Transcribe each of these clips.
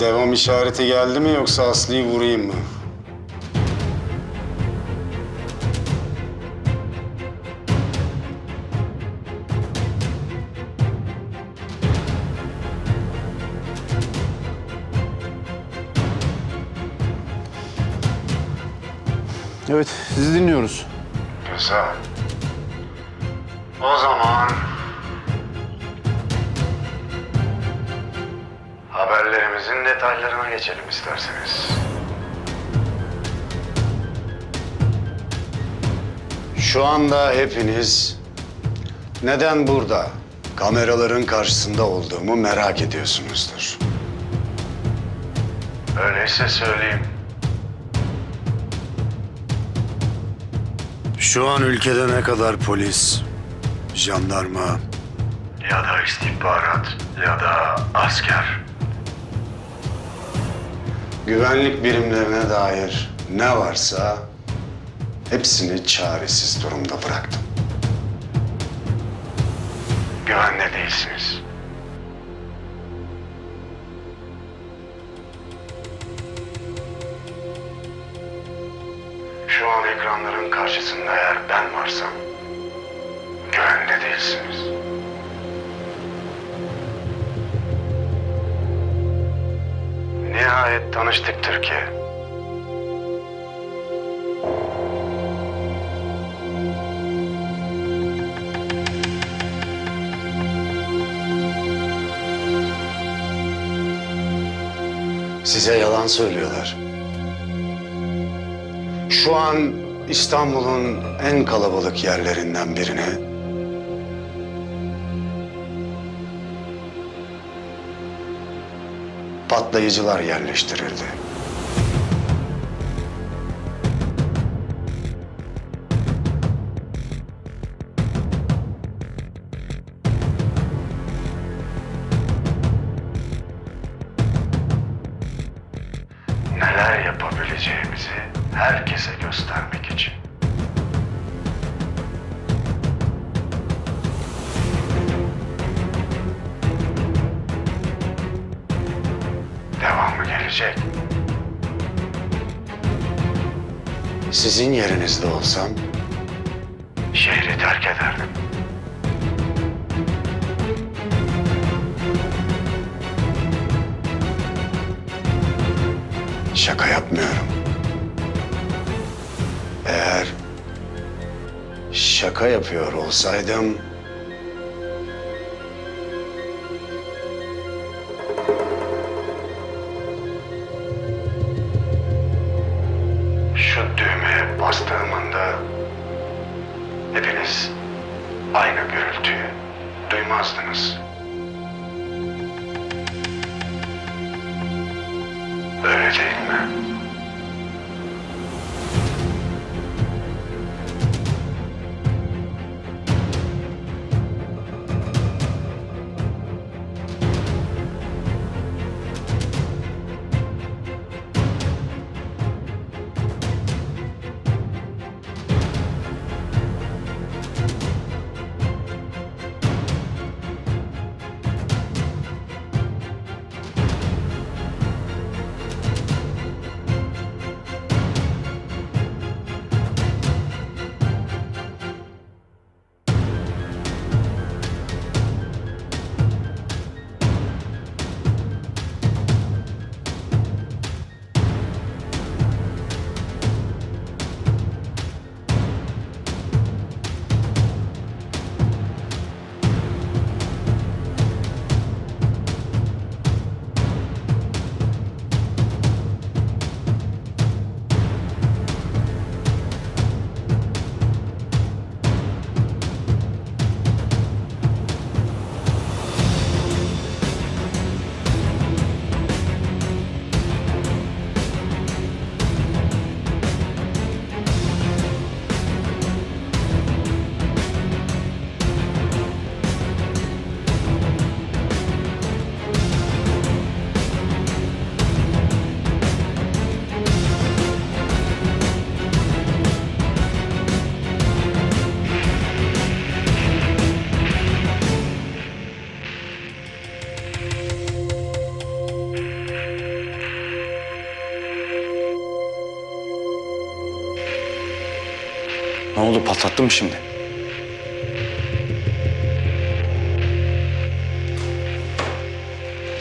devam işareti geldi mi yoksa Aslı'yı vurayım mı? Evet, sizi dinliyoruz. Güzel. O zaman... detaylarına geçelim isterseniz. Şu anda hepiniz neden burada kameraların karşısında olduğumu merak ediyorsunuzdur. Öyleyse söyleyeyim. Şu an ülkede ne kadar polis, jandarma ya da istihbarat ya da asker güvenlik birimlerine dair ne varsa hepsini çaresiz durumda bıraktım. Güvende değilsiniz. Şu an ekranların karşısında eğer ben varsam güvende değilsiniz. Nihayet tanıştık Türkiye. Size yalan söylüyorlar. Şu an İstanbul'un en kalabalık yerlerinden birine patlayıcılar yerleştirildi. Sizin yerinizde olsam şehri terk ederdim. Şaka yapmıyorum. Eğer şaka yapıyor olsaydım Öyle oldu patlattın mı şimdi?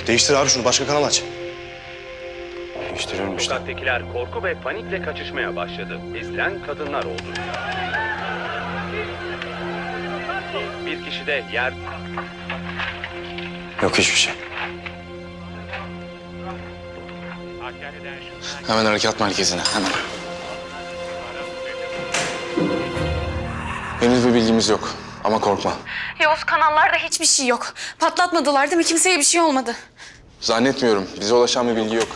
Değiştir abi şunu başka kanal aç. Değiştiriyorum işte. Sokaktakiler korku ve panikle kaçışmaya başladı. Ezilen kadınlar oldu. Bir kişi de yer Yok hiçbir şey. Hemen harekat merkezine, hemen. Henüz bir bilgimiz yok ama korkma. Yavuz kanallarda hiçbir şey yok. Patlatmadılar değil mi? Kimseye bir şey olmadı. Zannetmiyorum. Bize ulaşan bir bilgi yok.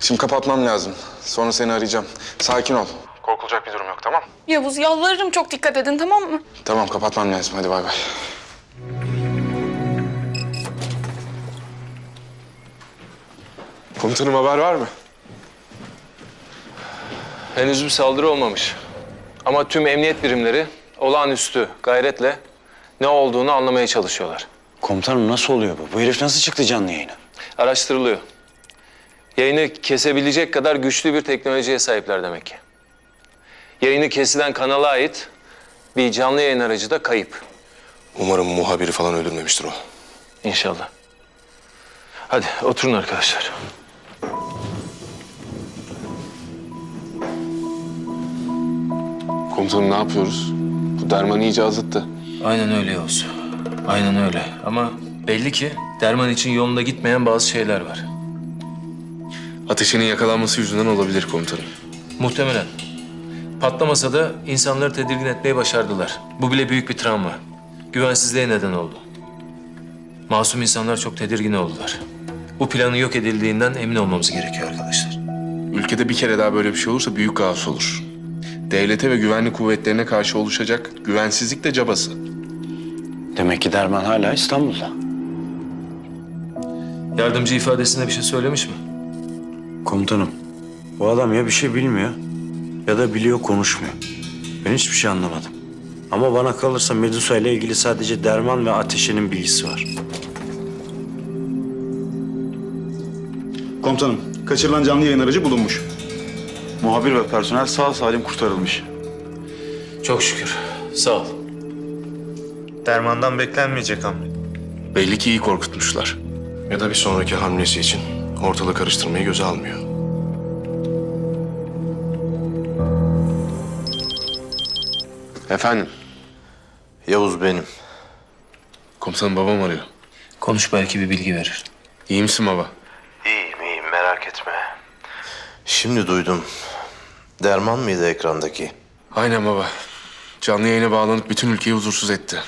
Şimdi kapatmam lazım. Sonra seni arayacağım. Sakin ol. Korkulacak bir durum yok, tamam? Yavuz yalvarırım çok dikkat edin tamam mı? Tamam, kapatmam lazım. Hadi bay bay. Komutanım haber var mı? Henüz bir saldırı olmamış. Ama tüm emniyet birimleri olağanüstü gayretle ne olduğunu anlamaya çalışıyorlar. Komutanım nasıl oluyor bu? Bu herif nasıl çıktı canlı yayına? Araştırılıyor. Yayını kesebilecek kadar güçlü bir teknolojiye sahipler demek ki. Yayını kesilen kanala ait bir canlı yayın aracı da kayıp. Umarım muhabiri falan öldürmemiştir o. İnşallah. Hadi oturun arkadaşlar. Komutanım ne yapıyoruz? Derman iyice azıttı. Aynen öyle Yavuz. Aynen öyle. Ama belli ki derman için yolunda gitmeyen bazı şeyler var. Ateşinin yakalanması yüzünden olabilir komutanım. Muhtemelen. Patlamasa da insanları tedirgin etmeyi başardılar. Bu bile büyük bir travma. Güvensizliğe neden oldu. Masum insanlar çok tedirgin oldular. Bu planın yok edildiğinden emin olmamız gerekiyor arkadaşlar. Ülkede bir kere daha böyle bir şey olursa büyük kaos olur. Devlete ve güvenlik kuvvetlerine karşı oluşacak güvensizlik de cabası. Demek ki Derman hala İstanbul'da. Yardımcı ifadesinde bir şey söylemiş mi? Komutanım, bu adam ya bir şey bilmiyor ya da biliyor konuşmuyor. Ben hiçbir şey anlamadım. Ama bana kalırsa Medusa ile ilgili sadece Derman ve Ateşe'nin bilgisi var. Komutanım, kaçırılan canlı yayın aracı bulunmuş. Muhabir ve personel sağ salim kurtarılmış. Çok şükür. Sağ ol. Dermandan beklenmeyecek hamle. Belli ki iyi korkutmuşlar. Ya da bir sonraki hamlesi için ortalığı karıştırmayı göze almıyor. Efendim, Yavuz benim. komutanım babam arıyor. Konuş belki bir bilgi verir. İyi misin baba? İyiyim iyiyim merak etme. Şimdi duydum. Derman mıydı ekrandaki? Aynen baba. Canlı yayına bağlanıp bütün ülkeyi huzursuz etti.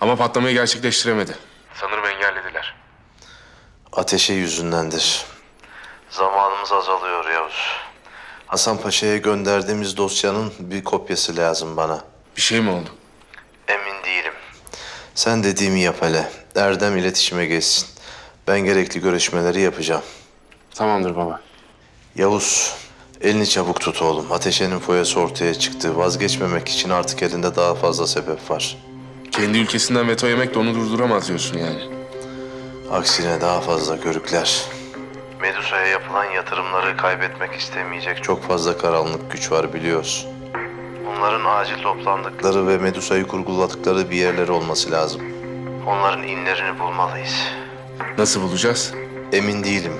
Ama patlamayı gerçekleştiremedi. Sanırım engellediler. Ateşe yüzündendir. Zamanımız azalıyor Yavuz. Hasan Paşa'ya gönderdiğimiz dosyanın bir kopyası lazım bana. Bir şey mi oldu? Emin değilim. Sen dediğimi yap hele. Erdem iletişime geçsin. Ben gerekli görüşmeleri yapacağım. Tamamdır baba. Yavuz, elini çabuk tut oğlum. Ateşe'nin foyası ortaya çıktı. Vazgeçmemek için artık elinde daha fazla sebep var. Kendi ülkesinden veto yemek de onu durduramaz diyorsun yani. Aksine daha fazla görükler. Medusa'ya yapılan yatırımları kaybetmek istemeyecek çok fazla karanlık güç var biliyorsun. Onların acil toplandıkları ve Medusa'yı kurguladıkları bir yerleri olması lazım. Onların inlerini bulmalıyız. Nasıl bulacağız? Emin değilim.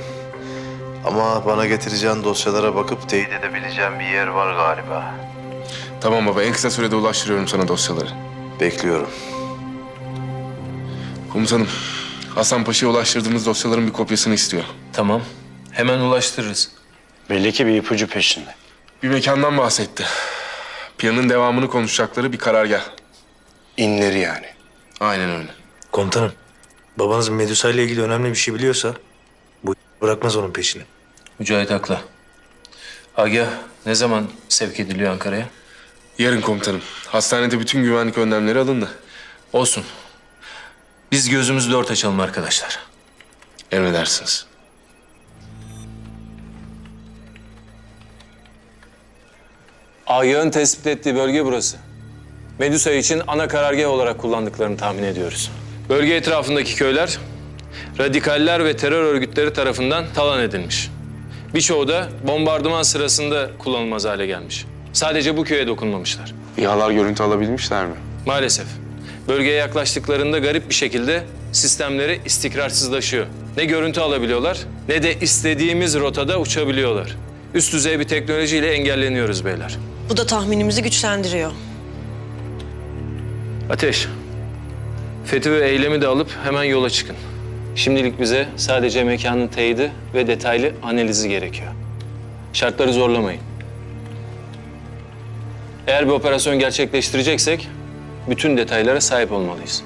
Ama bana getireceğin dosyalara bakıp teyit edebileceğim bir yer var galiba. Tamam baba en kısa sürede ulaştırıyorum sana dosyaları. Bekliyorum. Komutanım, Hasan Paşa'ya ulaştırdığımız dosyaların bir kopyasını istiyor. Tamam. Hemen ulaştırırız. Belli ki bir ipucu peşinde. Bir mekandan bahsetti. Planın devamını konuşacakları bir karargah. İnleri yani. Aynen öyle. Komutanım, babanız Medusa ile ilgili önemli bir şey biliyorsa bu bırakmaz onun peşini. Mücahit haklı. Agah ne zaman sevk ediliyor Ankara'ya? Yarın komutanım. Hastanede bütün güvenlik önlemleri alındı. Olsun. Biz gözümüzü dört açalım arkadaşlar. Emredersiniz. Agah'ın tespit ettiği bölge burası. Medusa için ana karargah olarak kullandıklarını tahmin ediyoruz. Bölge etrafındaki köyler radikaller ve terör örgütleri tarafından talan edilmiş. Birçoğu da bombardıman sırasında kullanılmaz hale gelmiş. Sadece bu köye dokunmamışlar. İHA'lar görüntü alabilmişler mi? Maalesef. Bölgeye yaklaştıklarında garip bir şekilde sistemleri istikrarsızlaşıyor. Ne görüntü alabiliyorlar ne de istediğimiz rotada uçabiliyorlar. Üst düzey bir teknolojiyle engelleniyoruz beyler. Bu da tahminimizi güçlendiriyor. Ateş. Fethi ve eylemi de alıp hemen yola çıkın. Şimdilik bize sadece mekanın teyidi ve detaylı analizi gerekiyor. Şartları zorlamayın. Eğer bir operasyon gerçekleştireceksek bütün detaylara sahip olmalıyız.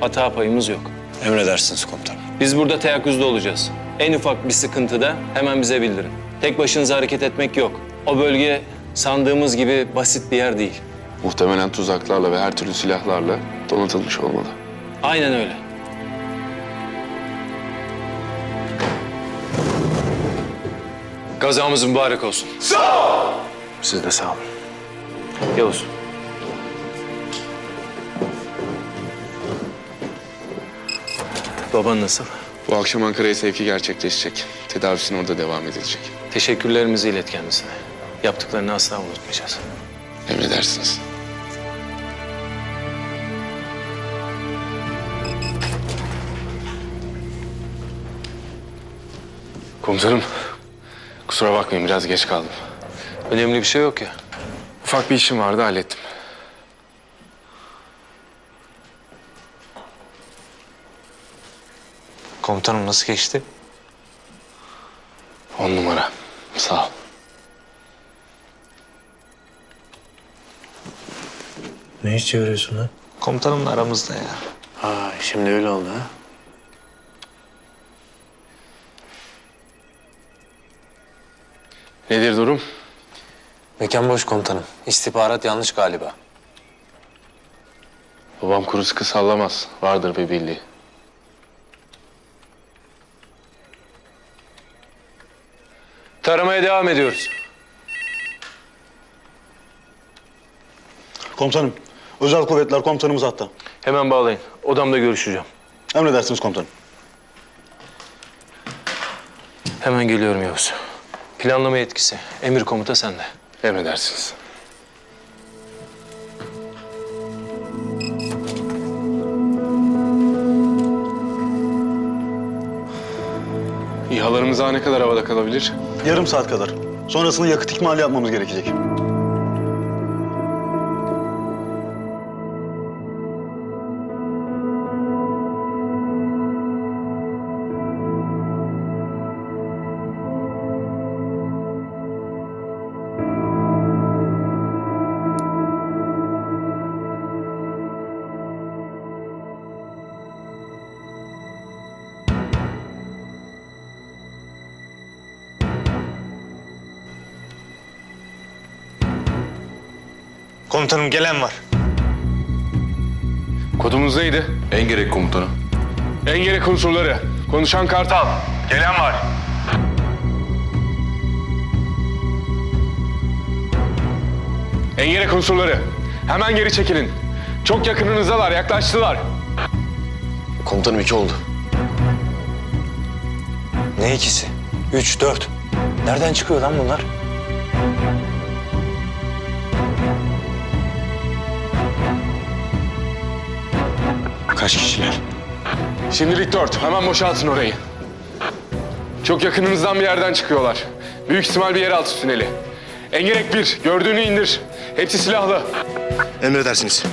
Hata payımız yok. Emredersiniz komutanım. Biz burada teyakkuzda olacağız. En ufak bir sıkıntıda hemen bize bildirin. Tek başınıza hareket etmek yok. O bölge sandığımız gibi basit bir yer değil. Muhtemelen tuzaklarla ve her türlü silahlarla donatılmış olmalı. Aynen öyle. Gazamız mübarek olsun. Siz de sağ olun. Yavuz. Baban nasıl? Bu akşam Ankara'ya sevki gerçekleşecek. Tedavisine orada devam edilecek. Teşekkürlerimizi ilet kendisine. Yaptıklarını asla unutmayacağız. Emredersiniz. Komutanım, kusura bakmayın biraz geç kaldım. Önemli bir şey yok ya. Ufak bir işim vardı hallettim. Komutanım nasıl geçti? On numara. Sağ ol. Ne iş çeviriyorsun ha? Komutanımla aramızda ya. Ha şimdi öyle oldu ha. Nedir durum? Mekan boş komutanım. İstihbarat yanlış galiba. Babam kuru sıkı sallamaz. Vardır bir bildiği. Taramaya devam ediyoruz. Komutanım, özel kuvvetler komutanımız hatta. Hemen bağlayın. Odamda görüşeceğim. Emredersiniz komutanım. Hemen geliyorum Yavuz. Planlama yetkisi. Emir komuta sende. Emredersiniz. İHA'larımız daha ne kadar havada kalabilir? Yarım saat kadar. Sonrasında yakıt ikmali yapmamız gerekecek. Komutanım gelen var. Kodumuz neydi? En gerek komutanım. En gerek unsurları. Konuşan Kartal. Gelen var. En gerek unsurları. Hemen geri çekilin. Çok yakınınızdalar, yaklaştılar. Komutanım iki oldu. Ne ikisi? Üç, dört. Nereden çıkıyor lan bunlar? Kaç kişiler? Şimdilik dört. Hemen boşaltın orayı. Çok yakınınızdan bir yerden çıkıyorlar. Büyük ihtimal bir yeraltı tüneli. En gerek bir. Gördüğünü indir. Hepsi silahlı. Emredersiniz.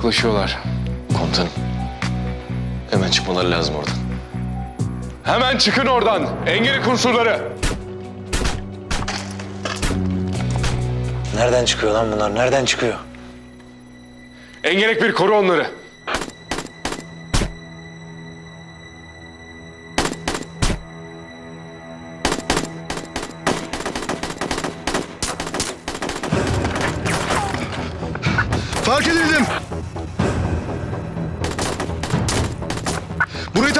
Kalabalıklaşıyorlar. Komutanım. Hemen çıkmaları lazım oradan. Hemen çıkın oradan. En gerek unsurları. Nereden çıkıyor lan bunlar? Nereden çıkıyor? Engerek bir koru onları. Fark edildim.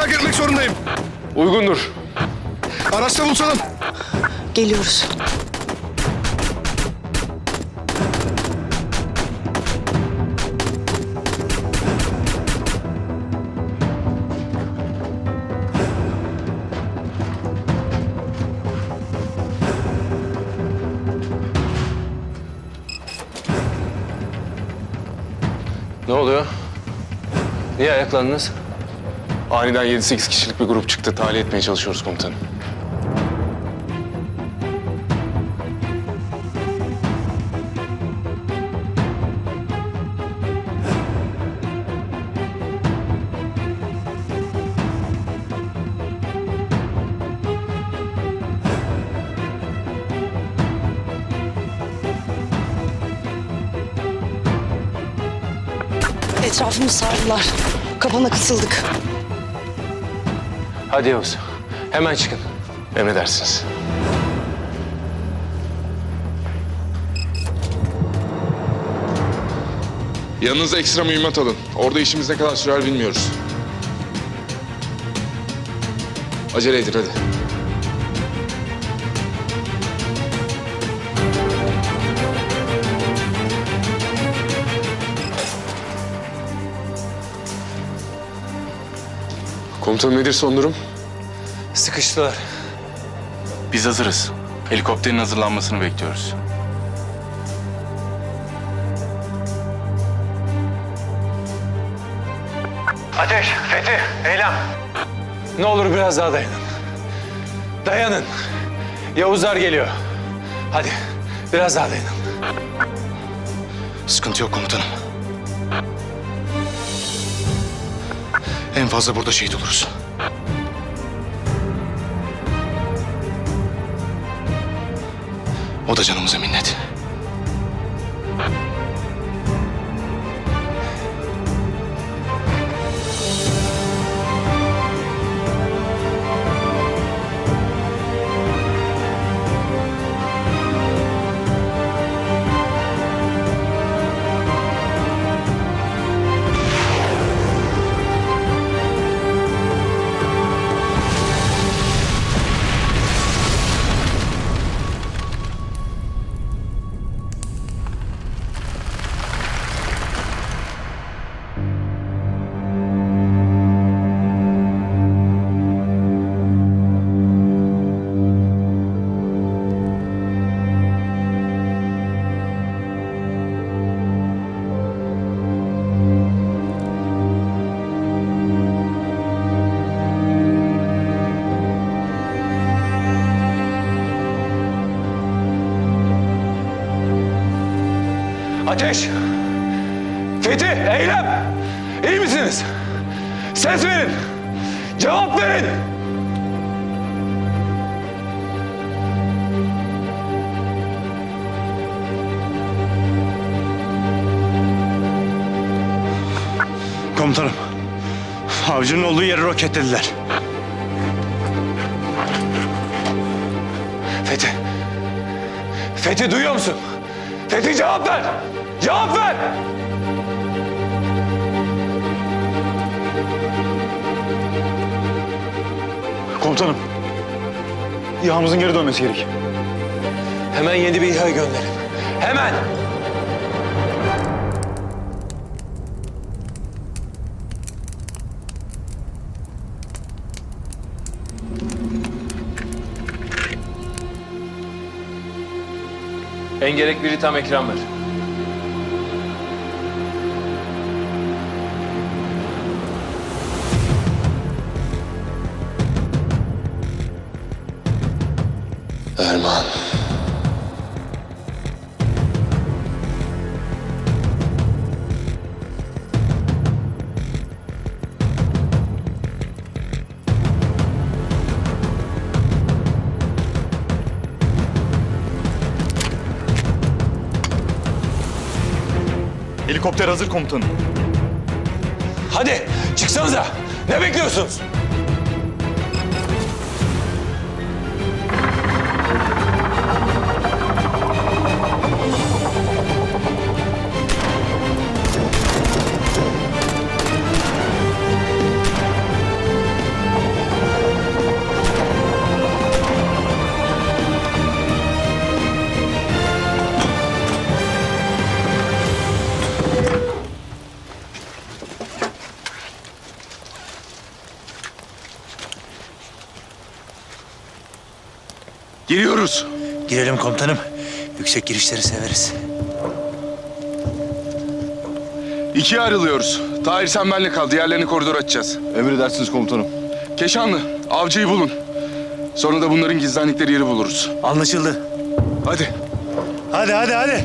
Terk etmek zorundayım. Uygundur. Araçta buluşalım. Geliyoruz. Ne oluyor? Niye ayaklandınız? Aniden 7-8 kişilik bir grup çıktı. Tahliye etmeye çalışıyoruz komutanım. Etrafımız sardılar. Kapana kısıldık. Hadi Yavuz. Hemen çıkın. Emredersiniz. Yanınıza ekstra mühimmat alın. Orada işimiz ne kadar sürer bilmiyoruz. Acele edin hadi. Komutanım nedir son durum? Sıkıştılar. Biz hazırız. Helikopterin hazırlanmasını bekliyoruz. Ateş, Fethi, Eylem. Ne olur biraz daha dayanın. Dayanın. Yavuzlar geliyor. Hadi biraz daha dayanın. Sıkıntı yok komutanım. En fazla burada şehit oluruz. O da canımıza minnet. Ateş! Fethi, Eylem! İyi misiniz? Ses verin! Cevap verin! Komutanım. Avcının olduğu yeri roketlediler. Fethi! Fethi duyuyor musun? Fethi cevap ver! Cevap ver! Komutanım. İHA'mızın geri dönmesi gerek. Hemen yeni bir İHA gönderin. Hemen! Engerek biri tam ekran ver. Erman. Helikopter hazır komutanım. Hadi çıksanıza. Ne bekliyorsunuz? Girelim komutanım. Yüksek girişleri severiz. İkiye ayrılıyoruz. Tahir sen benle kal. Diğerlerini koridor açacağız. Emredersiniz komutanım. Keşanlı, avcıyı bulun. Sonra da bunların gizlendikleri yeri buluruz. Anlaşıldı. Hadi. Hadi hadi hadi.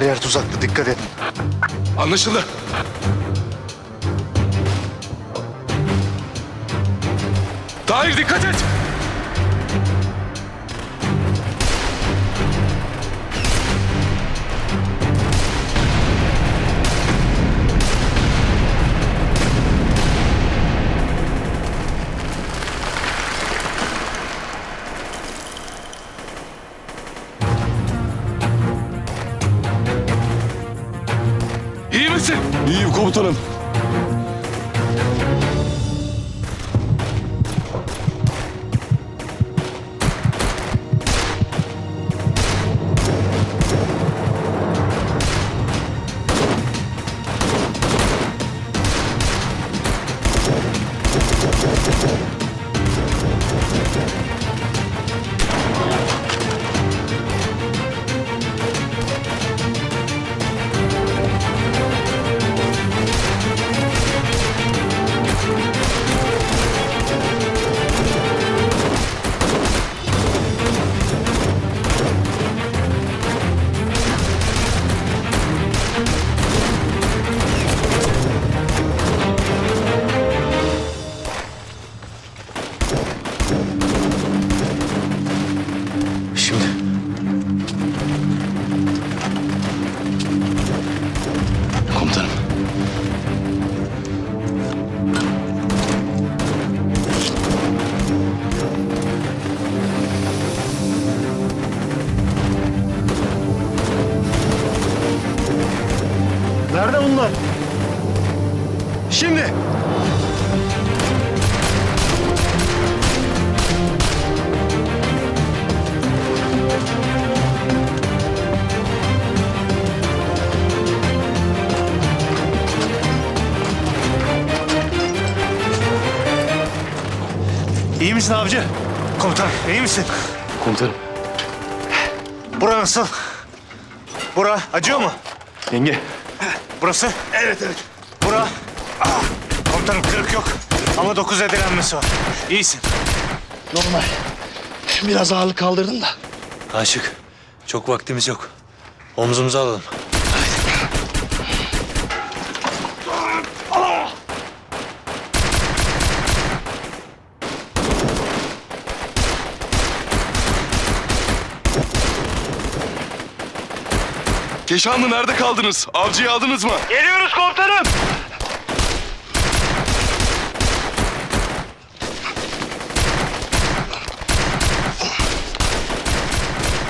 Her yer tuzaklı dikkat edin. Anlaşıldı. Tahir dikkat et. Komutanım. Misin avcı? Komutanım iyi misin? Komutanım. Bura nasıl? Bura acıyor mu? Yenge. Burası? Evet evet. Bura? Ah, komutanım kırık yok. Ama dokuz edilenmesi var. İyisin. Normal. Biraz ağırlık kaldırdım da. Aşık. Çok vaktimiz yok. Omzumuza alalım. Keşanlı nerede kaldınız? Avcıyı aldınız mı? Geliyoruz komutanım.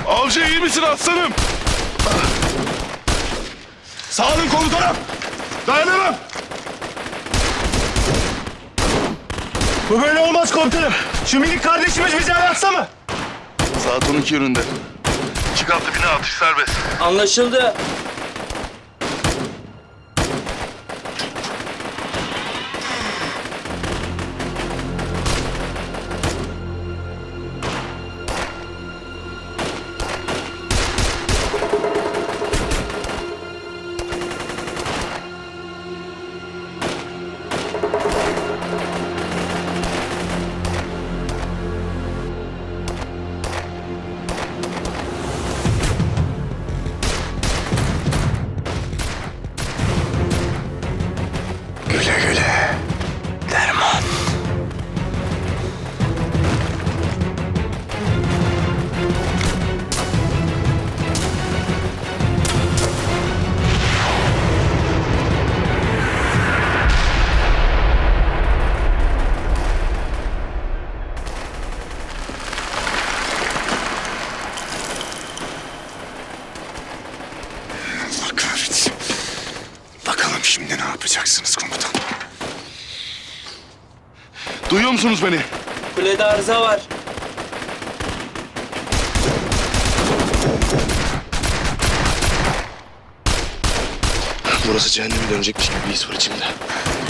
Avcı iyi misin aslanım? Sağ olun komutanım. Dayanamam. Bu böyle olmaz komutanım. Şu minik kardeşimiz bizi anlatsa mı? Saat 12 yönünde. İki katlı bina atış serbest. Anlaşıldı. Musunuz beni? Kulede arıza var. Burası cehenneme dönecekmiş gibi bir his var içimde.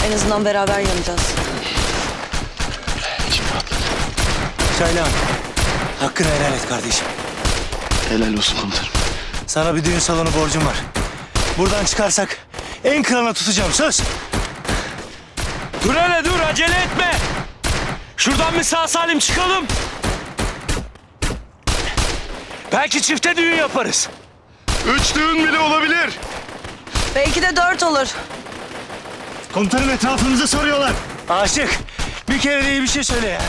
En azından beraber yanacağız. İçim rahatladı. Çaylan, hakkını helal et kardeşim. Helal olsun komutanım. Sana bir düğün salonu borcum var. Buradan çıkarsak en kralına tutacağım söz. Dur hele dur acele etme. Şuradan bir sağ salim çıkalım. Belki çifte düğün yaparız. Üç düğün bile olabilir. Belki de dört olur. Komutanım etrafımızı soruyorlar. Aşık, bir kere de iyi bir şey söyle ya.